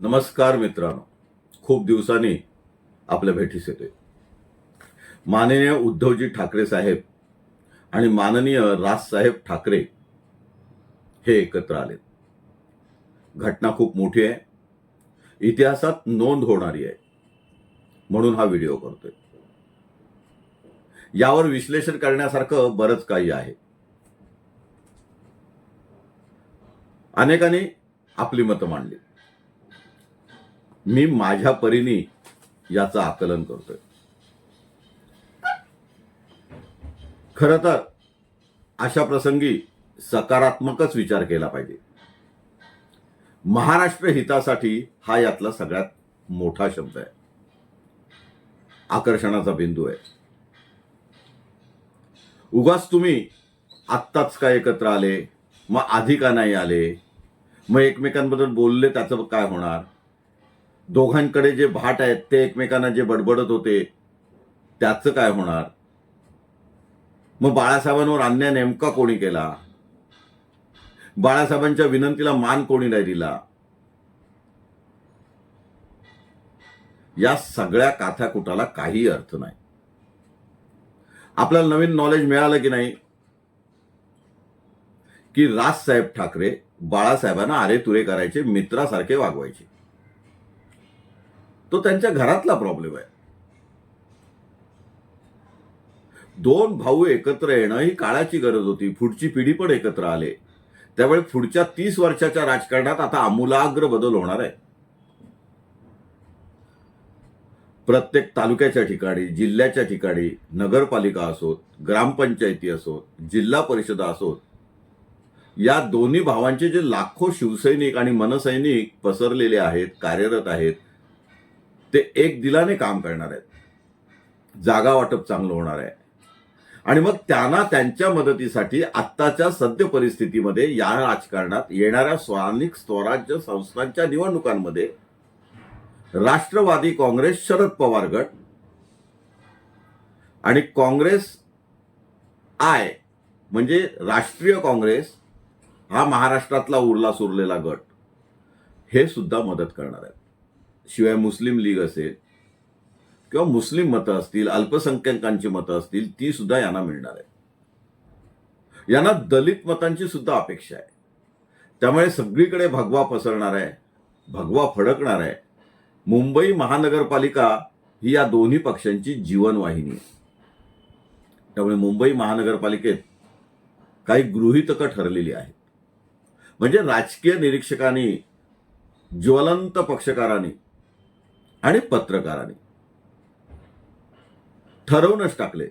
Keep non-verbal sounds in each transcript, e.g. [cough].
नमस्कार मित्रांनो. खूप दिवसांनी आपल्या भेटीस येतोय. माननीय उद्धवजी ठाकरे साहेब आणि माननीय राजसाहेब ठाकरे हे एकत्र आले घटना खूप मोठी आहे. इतिहासात नोंद होणारी आहे. म्हणून हा व्हिडिओ करतोय. यावर विश्लेषण करण्यासारखं बरंच काही आहे. अनेकांनी आपली मतं मांडली मी माझ्या परीने याचं आकलन करतोय. खर तर अशा प्रसंगी सकारात्मकच विचार केला पाहिजे. महाराष्ट्र हितासाठी हा यातला सगळ्यात मोठा शब्द आहे. आकर्षणाचा बिंदू आहे. उगाच तुम्ही आत्ताच का एकत्र आले मग आधी का नाही आले मग एकमेकांबद्दल बोलले त्याचं काय होणार? दोघांकडे जे भाट आहेत ते एकमेकांना जे बडबडत होते त्याचं काय होणार? मग बाळासाहेबांवर अन्याय नेमका कोणी केला? बाळासाहेबांच्या विनंतीला मान कोणी नाही दिला? या सगळ्या काथाकुटाला काही अर्थ नाही. आपल्याला नवीन नॉलेज मिळालं की नाही? की राजसाहेब ठाकरे बाळासाहेबांना आरे तुरे करायचे मित्रासारखे वागवायचे. तो त्यांच्या घरातला प्रॉब्लेम आहे. दोन भाऊ एकत्र येणं ही काळाची गरज होती. पुढची पिढी पण एकत्र आले. त्यामुळे पुढच्या तीस वर्षाच्या राजकारणात आता आमूलाग्र बदल होणार आहे. प्रत्येक तालुक्याच्या ठिकाणी जिल्ह्याच्या ठिकाणी नगरपालिका असोत ग्रामपंचायती असोत जिल्हा परिषदा असोत या दोन्ही भावांचे जे लाखो शिवसैनिक आणि मनसैनिक पसरलेले आहेत कार्यरत आहेत ते एक दिलाने काम करणार आहेत. जागा वाटप चांगलं होणार आहे. आणि मग त्यांना त्यांच्या मदतीसाठी आत्ताच्या सद्य परिस्थितीमध्ये या राजकारणात येणाऱ्या स्थानिक स्वराज्य संस्थांच्या निवडणुकांमध्ये राष्ट्रवादी काँग्रेस शरद पवार गट आणि काँग्रेस आय म्हणजे राष्ट्रीय काँग्रेस हा महाराष्ट्रातला उरला सुरलेला गट हे सुद्धा मदत करणार आहेत. शिवाय मुस्लिम लीग असेल किंवा मुस्लिम मतं असतील अल्पसंख्याकांची मतं असतील ती सुद्धा यांना मिळणार आहे यांना दलित मतांची सुद्धा अपेक्षा आहे. त्यामुळे सगळीकडे भगवा पसरणार आहे भगवा फडकणार आहे. मुंबई महानगरपालिका ही या दोन्ही पक्षांची जीवनवाहिनी आहे. त्यामुळे मुंबई महानगरपालिकेत काही गृहितकं ठरलेली आहेत. म्हणजे राजकीय निरीक्षकांनी ज्वलंत पक्षकारांनी आणि पत्रकारांनी. ठरवूनच टाकले.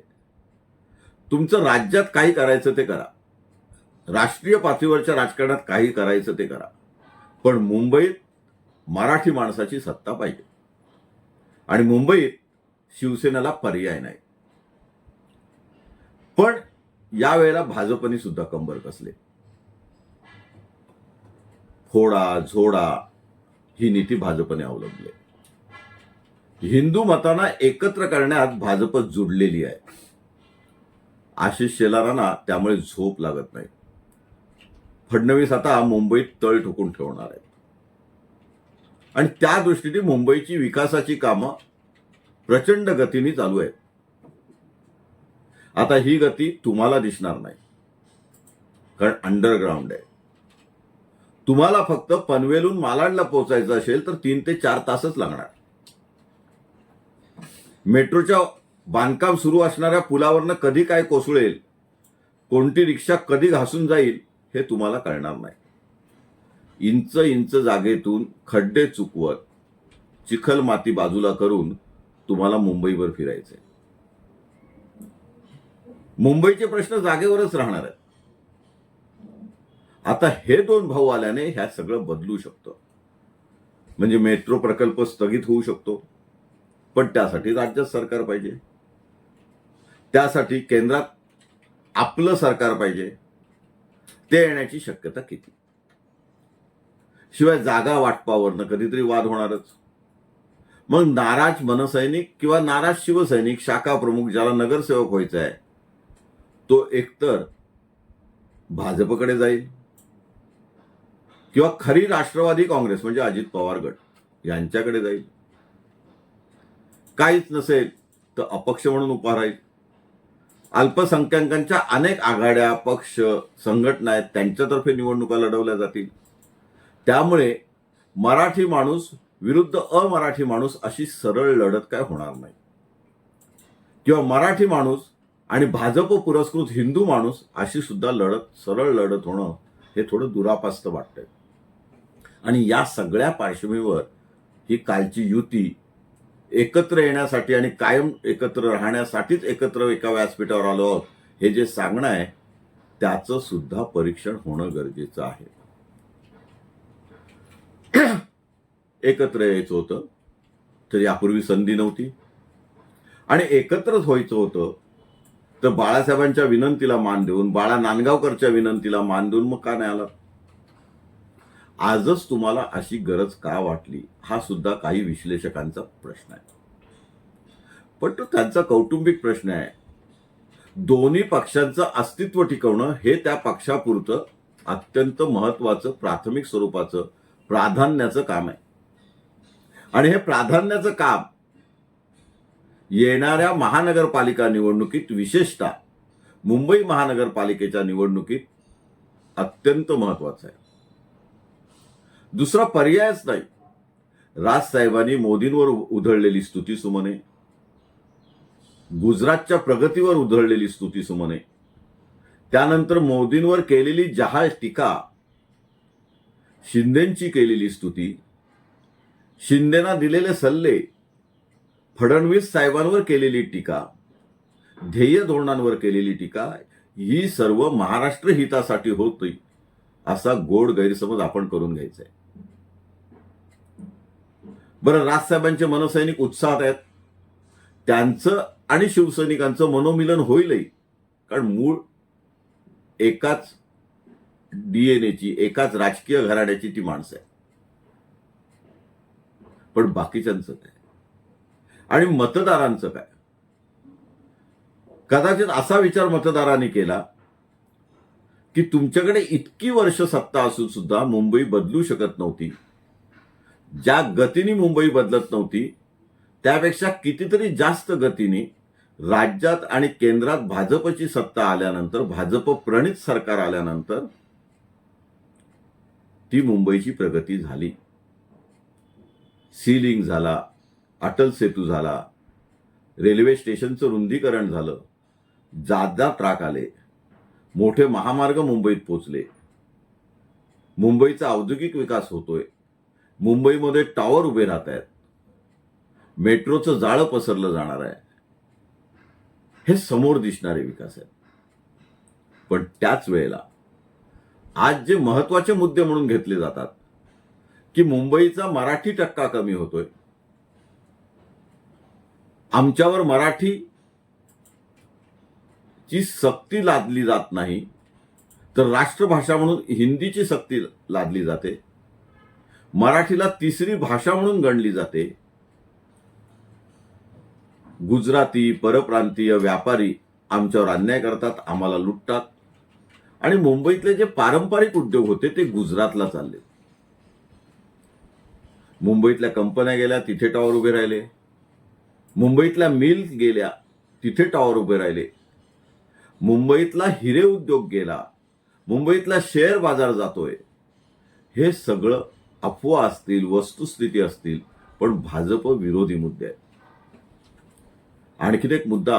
तुमचं राज्यात काही करायचं ते करा. राष्ट्रीय पातळीवरच्या राजकारणात काही करायचं ते करा. पण मुंबईत मराठी माणसाची सत्ता पाहिजे. आणि मुंबईत शिवसेनेला पर्याय नाही. पण यावेळेला भाजपने सुद्धा कंबर कसले? फोडा झोडा ही नीती भाजपने अवलंबली हिंदू मतांना एकत्र करण्यात भाजप जुडलेली आहे. आशिष शेलारांना त्यामुळे झोप लागत नाही. फडणवीस आता मुंबईत तळ ठोकून ठेवणार आहेत. आणि त्या दृष्टीने मुंबईची विकासाची कामं प्रचंड गतीने चालू आहेत. आता ही गती तुम्हाला दिसणार नाही. कारण अंडरग्राऊंड आहे. तुम्हाला फक्त पनवेलून मालाडला पोहोचायचं असेल तर तीन ते चार तासच लागणार. मेट्रोच्या बांधकाम सुरू असणाऱ्या पुलावरनं कधी काय कोसळेल कोणती रिक्षा कधी घासून जाईल हे तुम्हाला कळणार नाही. इंच इंच जागेतून खड्डे चुकवत चिखल माती बाजूला करून तुम्हाला मुंबईवर फिरायचंय. मुंबईचे प्रश्न जागेवरच राहणार आहेत. आता हे दोन भाऊ आल्याने ह्या सगळं बदलू शकतं. म्हणजे मेट्रो प्रकल्प स्थगित होऊ शकतो. पण त्यासाठी राज्यात सरकार पाहिजे. त्यासाठी केंद्रात आपलं सरकार पाहिजे. ते येण्याची शक्यता किती? शिवाय जागा वाटपावरनं कधीतरी वाद होणारच. मग नाराज मनसैनिक किंवा नाराज शिवसैनिक शाखा प्रमुख ज्याला नगरसेवक व्हायचा आहे तो एकतर भाजपकडे जाईल किंवा खरी राष्ट्रवादी काँग्रेस म्हणजे अजित पवार गट यांच्याकडे जाईल. काहीच नसेल तर अपक्ष म्हणून उभा राहील. अल्पसंख्याकांच्या अनेक आघाड्या पक्ष संघटना आहेत त्यांच्यातर्फे निवडणुका लढवल्या जातील. त्यामुळे मराठी माणूस विरुद्ध अमराठी माणूस अशी सरळ लढत काय होणार नाही. किंवा मराठी माणूस आणि भाजप पुरस्कृत हिंदू माणूस अशी सुद्धा लढत सरळ लढत होणं हे थोडं दुरापास्त वाटतंय. आणि या सगळ्या पार्श्वभूमीवर ही कालची युती एकत्र येण्यासाठी आणि कायम एकत्र राहण्यासाठीच एकत्र एका व्यासपीठावर आलो आहोत हे जे सांगणं आहे त्याचं सुद्धा परीक्षण होणं गरजेचं आहे. [clears throat] एकत्र यायचं होतं तर यापूर्वी संधी नव्हती. आणि एकत्रच व्हायचं होतं तर बाळासाहेबांच्या विनंतीला मान देऊन बाळा नांदगावकरच्या विनंतीला मान देऊन मग का नाही आला? आजच तुम्हाला अशी गरज का वाटली हा सुद्धा काही विश्लेषकांचा प्रश्न आहे. पण तो त्यांचा कौटुंबिक प्रश्न आहे. दोन्ही पक्षांचं अस्तित्व टिकवणं हे त्या पक्षापुरतं अत्यंत महत्वाचं प्राथमिक स्वरूपाचं प्राधान्याचं काम आहे. आणि हे प्राधान्याचं काम येणाऱ्या महानगरपालिका निवडणुकीत विशेषतः मुंबई महानगरपालिकेच्या निवडणुकीत अत्यंत महत्वाचं आहे. दुसरा पर्यायच नाही. राजसाहेबांनी मोदींवर उधळलेली स्तुती सुमने. गुजरातच्या प्रगतीवर उधळलेली स्तुती सुमने. त्यानंतर मोदींवर केलेली जहाज टीका. शिंदेची केलेली स्तुती. शिंदेना दिलेले सल्ले. फडणवीस साहेबांवर केलेली टीका. ध्येय धोरणांवर केलेली टीका. ही सर्व महाराष्ट्र हितासाठी होती असा गोड गैरसमज आपण करून घ्यायचा आहे बरं राजसाहेबांचे मनसैनिक उत्साहात आहेत. त्यांचं आणि शिवसैनिकांचं मनोमिलन होईलही. कारण मूळ एकाच डीएनएची एकाच राजकीय घराण्याची ती माणसं आहे पण बाकीच्यांचं काय? आणि मतदारांचं काय? कदाचित असा विचार मतदारांनी केला की तुमच्याकडे इतकी वर्ष सत्ता असून सुद्धा मुंबई बदलू शकत नव्हती. ज्या गतीने मुंबई बदलत नव्हती त्यापेक्षा कितीतरी जास्त गतीने राज्यात आणि केंद्रात भाजपची सत्ता आल्यानंतर भाजप प्रणित सरकार आल्यानंतर ती मुंबईची प्रगती झाली. सीलिंग झाला अटल सेतू झाला रेल्वे स्टेशनचं रुंदीकरण झालं जादा ट्राक आले मोठे महामार्ग मुंबईत पोचले. मुंबईचा औद्योगिक विकास होतोय. मुंबईमध्ये टॉवर उभे राहत आहेत. मेट्रोचं जाळं पसरलं जाणार आहे. हे समोर दिसणारे विकास आहेत. पण त्याच वेळेला आज जे महत्त्वाचे मुद्दे म्हणून घेतले जातात की मुंबईचा मराठी टक्का कमी होतोय. आमच्यावर मराठी ची सक्ती लादली जात नाही तर राष्ट्रभाषा म्हणून हिंदीची सक्ती लादली जाते. मराठीला तिसरी भाषा म्हणून गणली जाते. गुजराती परप्रांतीय व्यापारी आमच्यावर अन्याय करतात आम्हाला लुटतात. आणि मुंबईतले जे पारंपरिक उद्योग होते ते गुजरातला चालले. मुंबईतल्या कंपन्या गेल्या तिथे टॉवर उभे राहिले. मुंबईतल्या मिल्स गेल्या तिथे टॉवर उभे राहिले. मुंबईतला हिरे उद्योग गेला. मुंबईतला शेअर बाजार जातोय. हे सगळं अफवा असतील वस्तुस्थिती असतील पण भाजप विरोधी मुद्दे आहेत. आणखीन एक मुद्दा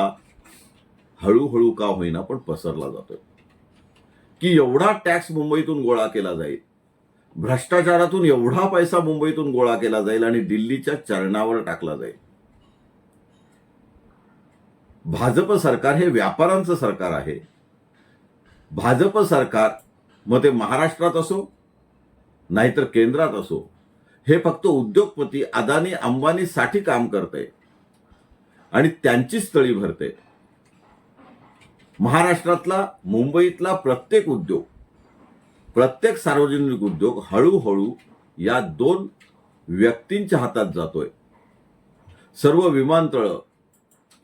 हळूहळू का होईना पण पसरला जातोय. की एवढा टॅक्स मुंबईतून गोळा केला जाईल भ्रष्टाचारातून एवढा पैसा मुंबईतून गोळा केला जाईल आणि दिल्लीच्या चरणावर टाकला जाईल. भाजप सरकार हे व्यापारांचं सरकार आहे. भाजप सरकार मग ते महाराष्ट्रात असो नाहीतर केंद्रात असो. हे फक्त उद्योगपती अदानी अंबानीसाठी काम करते. आणि त्यांचीच स्थळी भरते. महाराष्ट्रातला मुंबईतला प्रत्येक उद्योग प्रत्येक सार्वजनिक उद्योग हळूहळू या दोन व्यक्तींच्या हातात जातोय. सर्व विमानतळ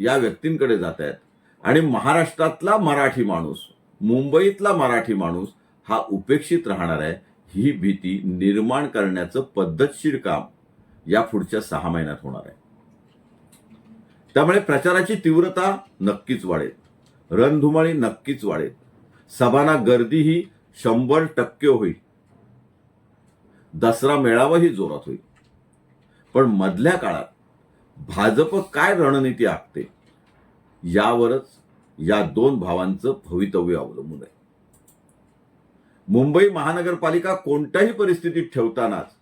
या व्यक्तींकडे जात आहेत आणि महाराष्ट्रातला मराठी माणूस मुंबईतला मराठी माणूस हा उपेक्षित राहणार आहे. ही भीती निर्माण करण्याचं पद्धतशीर काम या पुढच्या सहा महिन्यात होणार आहे. त्यामुळे प्रचाराची तीव्रता नक्कीच वाढेल. रणधुमाळी नक्कीच वाढेल. सभांना गर्दी ही शंभर टक्के होईल. दसरा मेळावाही जोरात होईल. पण मधल्या काळात भाजप काय रणनीती आखते यावरच या दोन भावांचं भवितव्य अवलंबून आहे. मुंबई महानगरपालिका कोणत्याही परिस्थितीत ठेवतानाच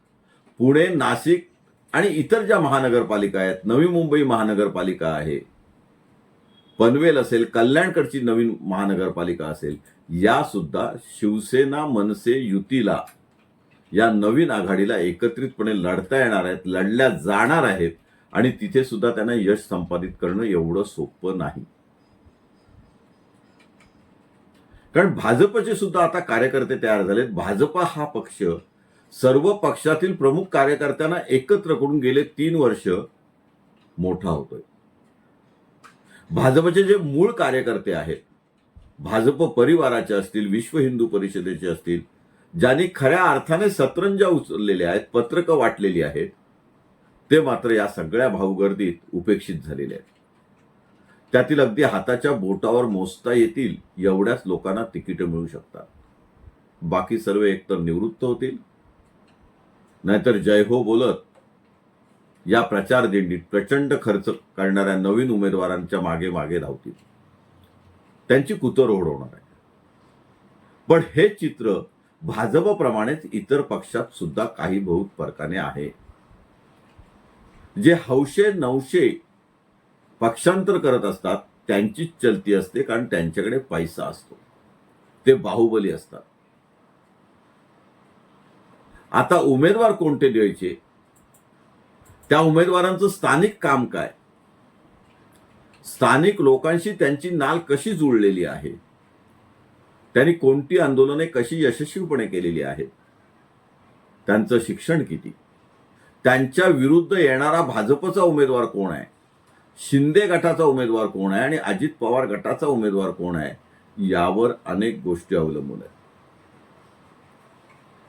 पुणे नाशिक आणि इतर ज्या महानगरपालिका आहेत नवी मुंबई महानगरपालिका आहे. पनवेल असेल कल्याणकडची नवीन महानगरपालिका असेल या सुद्धा शिवसेना मनसे युतीला या नवीन आघाडीला एकत्रितपणे लढता येणार आहेत लढल्या जाणार आहेत आणि तिथे सुद्धा त्यांना यश संपादित करणं एवढं सोपं नाही. कारण भाजपचे सुद्धा आता कार्यकर्ते तयार झालेत. भाजपा हा पक्ष सर्व पक्षातील प्रमुख कार्यकर्त्यांना एकत्र करून गेले तीन वर्ष मोठा होतोय. भाजपचे जे मूळ कार्यकर्ते आहेत भाजप परिवाराचे असतील विश्व हिंदू परिषदेचे असतील ज्यांनी खऱ्या अर्थाने सतरंजा उचललेल्या आहेत पत्रकं वाटलेली आहेत ते मात्र या सगळ्या भाऊगर्दीत उपेक्षित झालेले आहेत. त्यातील अगदी हाताच्या बोटावर मोजता येतील एवढ्याच लोकांना तिकीटं मिळू शकतात. बाकी सर्व एकतर निवृत्त होतील. नाहीतर जय हो बोलत या प्रचार दिंडीत प्रचंड खर्च करणाऱ्या नवीन उमेदवारांच्या मागे मागे धावतील. त्यांची कुतर होणार आहे पण हे चित्र भाजपप्रमाणेच इतर पक्षात सुद्धा काही बहुत फरकाने आहे. जे हौशे नऊशे पक्षांतर करत असतात त्यांचीच चलती असते कारण त्यांच्याकडे पैसा असतो. ते बाहुबली असतात. आता उमेदवार कोणते द्यायचे? त्या उमेदवारांचं स्थानिक काम काय? स्थानिक लोकांशी त्यांची नाल कशी जुळलेली आहे? त्यांनी कोणती आंदोलने कशी यशस्वीपणे केलेली आहेत? त्यांचं शिक्षण किती? त्यांच्या विरुद्ध येणारा भाजपचा उमेदवार कोण आहे? शिंदे गटाचा उमेदवार कोण आहे आणि अजित पवार गटाचा उमेदवार कोण आहे यावर अनेक गोष्टी अवलंबून आहेत.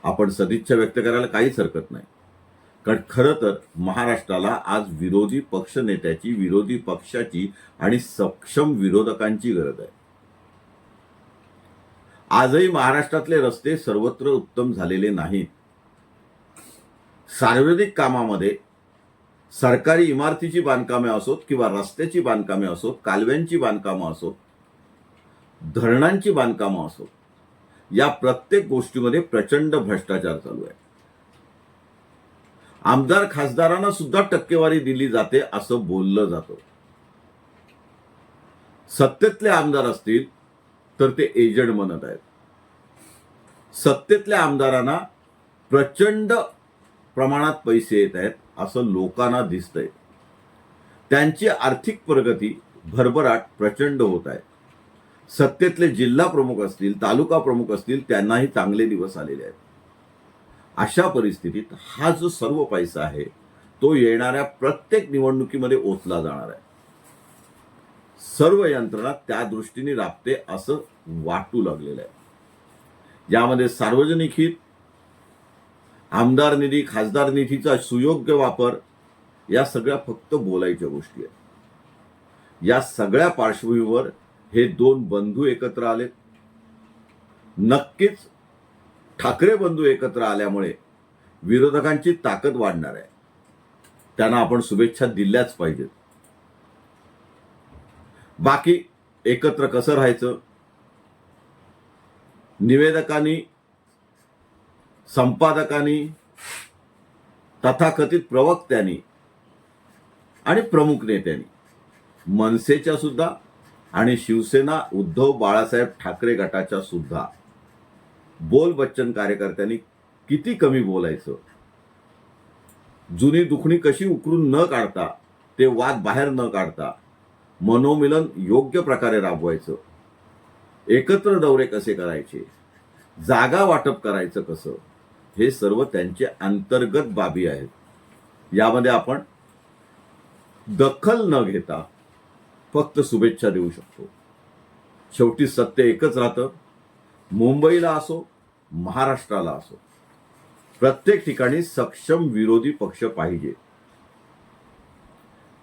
आपण सदिच्छा व्यक्त करायला काहीच हरकत नाही. कारण खरं तर महाराष्ट्राला आज विरोधी पक्ष नेत्याची विरोधी पक्षाची आणि सक्षम विरोधकांची गरज आहे. आजही महाराष्ट्रातले रस्ते सर्वत्र उत्तम झालेले नाहीत. सार्वजनिक कामामध्ये सरकारी इमारतीची बांधकामे असोत किंवा रस्त्याची बांधकामे असोत कालव्यांची बांधकामं असोत धरणांची बांधकामं असोत या प्रत्येक गोष्टीमध्ये प्रचंड भ्रष्टाचार चालू आहे. आमदार खासदारांना सुद्धा टक्केवारी दिली जाते असं बोललं जातं. सत्तेतले आमदार असतील तर ते एजंट म्हणत आहेत. सत्तेतल्या आमदारांना प्रचंड प्रमाणात पैसे येत आहेत. असं लोकांना दिसतंय. त्यांची आर्थिक प्रगती भरभराट प्रचंड होत आहे. सत्तेतले जिल्हा प्रमुख असतील तालुका प्रमुख असतील त्यांनाही चांगले दिवस आलेले आहेत. अशा परिस्थितीत हा जो सर्व पैसा आहे तो येणाऱ्या प्रत्येक निवडणुकीमध्ये ओतला जाणार आहे. सर्व यंत्रणा त्या दृष्टीने राबते असं वाटू लागलेलं आहे. यामध्ये सार्वजनिक हित आमदार निधी खासदार निधीचा सुयोग्य वापर या सगळ्या फक्त बोलायच्या गोष्टी आहेत. या सगळ्या पार्श्वभूमीवर हे दोन बंधू एकत्र आलेत. नक्कीच ठाकरे बंधू एकत्र आल्यामुळे विरोधकांची ताकद वाढणार आहे. त्यांना आपण शुभेच्छा दिल्याच पाहिजेत. बाकी एकत्र कसं राहायचं? निवेदकांनी संपादकांनी तथाकथित प्रवक्त्यांनी आणि प्रमुख नेत्यांनी मनसेच्या सुद्धा आणि शिवसेना उद्धव बाळासाहेब ठाकरे गटाच्या सुद्धा बोल बच्चन कार्यकर्त्यांनी किती कमी बोलायचं? जुनी दुखणी कशी उकरून न काढता ते वाद बाहेर न काढता मनोमिलन योग्य प्रकारे राबवायचं? एकत्र दौरे कसे करायचे? जागा वाटप करायचं कसं? हे सर्व त्यांचे अंतर्गत बाबी आहेत. यामध्ये आपण दखल न घेता फक्त शुभेच्छा देऊ शकतो. शेवटी सत्य एकच राहतं. मुंबईला असो महाराष्ट्राला असो प्रत्येक ठिकाणी सक्षम विरोधी पक्ष पाहिजे.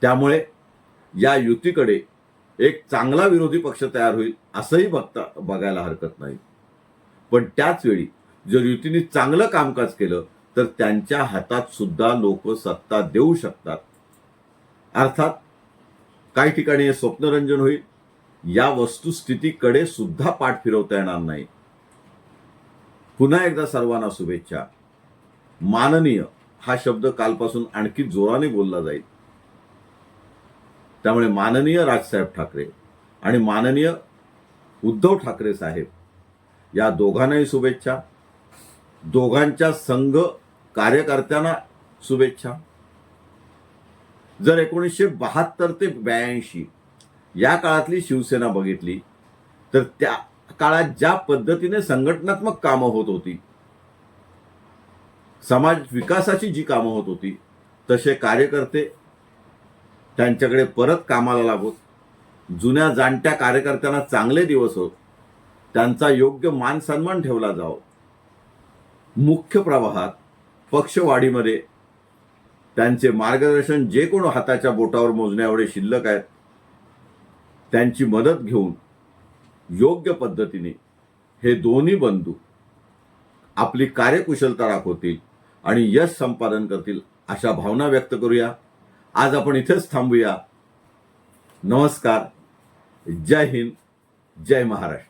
त्यामुळे या युतीकडे एक चांगला विरोधी पक्ष तयार होईल असंही बघता बघायला हरकत नाही. पण त्याच वेळी जर युतीने चांगलं कामकाज केलं तर त्यांच्या हातात सुद्धा लोक सत्ता देऊ शकतात. अर्थात काही ठिकाणी हे स्वप्नरंजन होईल. या वस्तुस्थितीकडे सुद्धा पाठ फिरवता येणार नाही. पुन्हा एकदा सर्वांना शुभेच्छा. माननीय हा शब्द कालपासून आणखी जोराने बोलला जाईल. त्यामुळे माननीय राजसाहेब ठाकरे आणि माननीय उद्धव ठाकरे साहेब या दोघांनाही शुभेच्छा. दोघांच्या संघ कार्यकर्त्यांना शुभेच्छा. जर एकोणीसशे बहात्तर ते ब्याऐंशी या काळातली शिवसेना बघितली तर त्या काळात ज्या पद्धतीने संघटनात्मक कामं होत होती समाज विकासाची जी कामं होत होती तसे कार्यकर्ते त्यांच्याकडे परत कामाला लागोत जुन्या जाणत्या कार्यकर्त्यांना चांगले दिवस होत त्यांचा योग्य मान सन्मान ठेवला जावं. मुख्य प्रवाहात पक्षवाढीमध्ये त्यांचे मार्गदर्शन जे कोण हाताच्या बोटावर मोजण्या शिल्लक आहेत त्यांची मदत घेऊन योग्य पद्धतीने हे दोन्ही बंधू आपली कार्यकुशलता दाखवतील आणि यश संपादन करतील अशा भावना व्यक्त करूया. आज आपण इथेच थांबूया. नमस्कार. जय हिंद. जय महाराष्ट्र.